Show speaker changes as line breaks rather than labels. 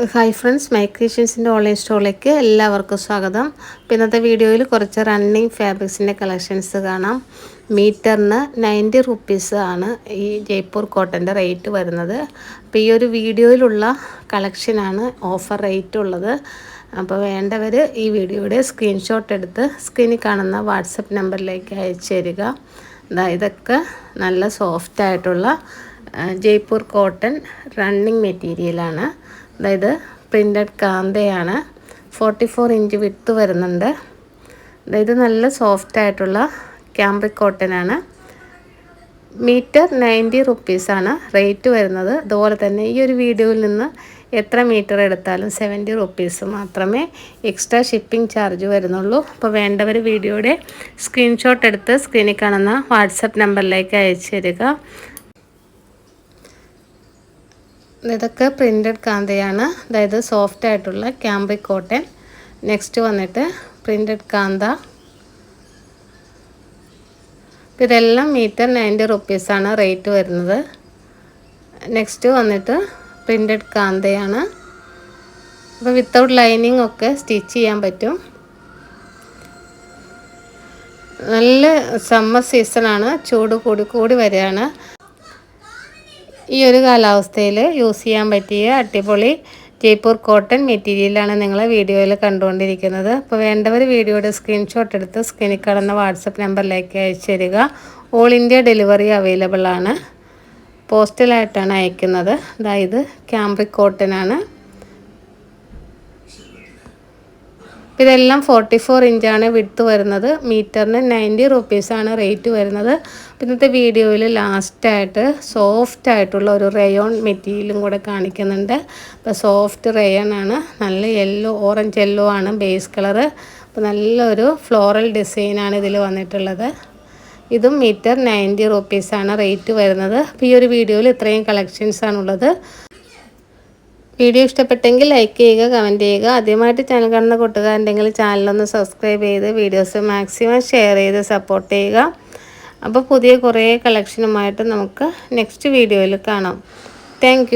Hi friends my ക്രിയേഷൻസിന്റെ online സ്റ്റോറിലേക്ക് എല്ലാവർക്കും സ്വാഗതം. അപ്പോൾ ഇന്നത്തെ വീഡിയോയിൽ കുറച്ച് റണ്ണിങ് ഫാബ്രിക്സിന്റെ കളക്ഷൻസ് കാണാം. മീറ്ററിന് നയന്റി റുപ്പീസ് ആണ് ഈ ജയ്പൂർ കോട്ടന്റെ റേറ്റ് വരുന്നത്. അപ്പോൾ ഈ ഒരു വീഡിയോയിലുള്ള കളക്ഷനാണ് ഓഫർ റേറ്റ് ഉള്ളത്. അപ്പോൾ വേണ്ടവർ ഈ വീഡിയോയുടെ സ്ക്രീൻഷോട്ട് എടുത്ത് സ്ക്രീനിൽ കാണുന്ന വാട്സപ്പ് നമ്പറിലേക്ക് അയച്ചു തരിക. ഇതൊക്കെ നല്ല സോഫ്റ്റ് ആയിട്ടുള്ള ജയ്പൂർ കോട്ടൺ റണ്ണിങ് മെറ്റീരിയലാണ് അതായത് പ്രിന്റഡ് കാന്തയാണ്. ഫോർട്ടി ഫോർ ഇഞ്ച് വിട്ട് വരുന്നുണ്ട്. അതായത് നല്ല സോഫ്റ്റ് ആയിട്ടുള്ള ക്യാമ്പ്രിക് കോട്ടനാണ് മീറ്റർ നയന്റി റുപ്പീസാണ് റേറ്റ് വരുന്നത്. അതുപോലെ തന്നെ ഈ ഒരു വീഡിയോയിൽ നിന്ന് എത്ര മീറ്റർ എടുത്താലും സെവന്റി റുപ്പീസ് മാത്രമേ എക്സ്ട്രാ ഷിപ്പിംഗ് ചാർജ് വരുന്നുള്ളൂ. അപ്പോൾ വേണ്ടവർ വീഡിയോയുടെ സ്ക്രീൻഷോട്ട് എടുത്ത് സ്ക്രീനിൽ കാണുന്ന വാട്സപ്പ് നമ്പറിലേക്ക് അയച്ചു തരിക. ഇതൊക്കെ പ്രിന്റഡ് കാന്തയാണ്. അതായത് സോഫ്റ്റ് ആയിട്ടുള്ള ക്യാമ്പി കോട്ടൺ നെക്സ്റ്റ് വന്നിട്ട് പ്രിന്റഡ് കാന്ത. ഇതെല്ലാം മീറ്റർ നയന്റി റുപ്പീസാണ് റേറ്റ് വരുന്നത്. നെക്സ്റ്റ് വന്നിട്ട് പ്രിന്റഡ് കാന്തയാണ്. അപ്പോൾ വിത്തൗട്ട് ലൈനിങ് ഒക്കെ സ്റ്റിച്ച് ചെയ്യാൻ പറ്റും. നല്ല സമ്മർ സീസണാണ് ചൂട് കൂടി കൂടി വരികയാണ്. ഈ ഒരു കാലാവസ്ഥയിൽ യൂസ് ചെയ്യാൻ പറ്റിയ അടിപൊളി ജയ്പൂർ കോട്ടൺ മെറ്റീരിയലാണ് നിങ്ങൾ വീഡിയോയിൽ കണ്ടുകൊണ്ടിരിക്കുന്നത്. അപ്പോൾ വേണ്ടവർ വീഡിയോയുടെ സ്ക്രീൻഷോട്ട് എടുത്ത് സ്ക്രീനിൽ കാണുന്ന വാട്സപ്പ് നമ്പറിലേക്ക് അയച്ചു തരിക. ഓൾ ഇന്ത്യ ഡെലിവറി അവൈലബിൾ ആണ്. പോസ്റ്റലായിട്ടാണ് അയക്കുന്നത്. അതായത് ക്യാമ്പ്രിക് കോട്ടനാണ് അപ്പോൾ ഇതെല്ലാം ഫോർട്ടി ഫോർ ഇഞ്ചാണ് വിട്ത്ത് വരുന്നത്. മീറ്ററിന് നയന്റി റുപ്പീസാണ് റേറ്റ് വരുന്നത്. ഇന്നത്തെ വീഡിയോയിൽ ലാസ്റ്റായിട്ട് സോഫ്റ്റ് ആയിട്ടുള്ള ഒരു റയോൺ മെറ്റീരിയലും കൂടെ കാണിക്കുന്നുണ്ട്. അപ്പോൾ സോഫ്റ്റ് റയോൺ ആണ്. നല്ല യെല്ലോ ഓറഞ്ച് യെല്ലോ ആണ് ബേസ് കളറ് അപ്പോൾ നല്ലൊരു ഫ്ലോറൽ ഡിസൈനാണ് ഇതിൽ വന്നിട്ടുള്ളത്. ഇതും മീറ്റർ നയന്റി റുപ്പീസാണ് റേറ്റ് വരുന്നത്. അപ്പോൾ ഈ ഒരു വീഡിയോയിൽ ഇത്രയും കളക്ഷൻസാണുള്ളത് വീഡിയോ ഇഷ്ടപ്പെട്ടെങ്കിൽ ലൈക്ക് ചെയ്യുക കമന്റ് ചെയ്യുക. ആദ്യമായിട്ട് ചാനൽ കാണുന്ന കൂട്ടുകാരുണ്ടെങ്കിൽ ചാനലൊന്ന് സബ്സ്ക്രൈബ് ചെയ്ത് വീഡിയോസ് മാക്സിമം ഷെയർ ചെയ്ത് സപ്പോർട്ട് ചെയ്യുക. അപ്പോൾ പുതിയ കുറേ കളക്ഷനുമായിട്ട് നമുക്ക് നെക്സ്റ്റ് വീഡിയോയിൽ കാണാം. താങ്ക്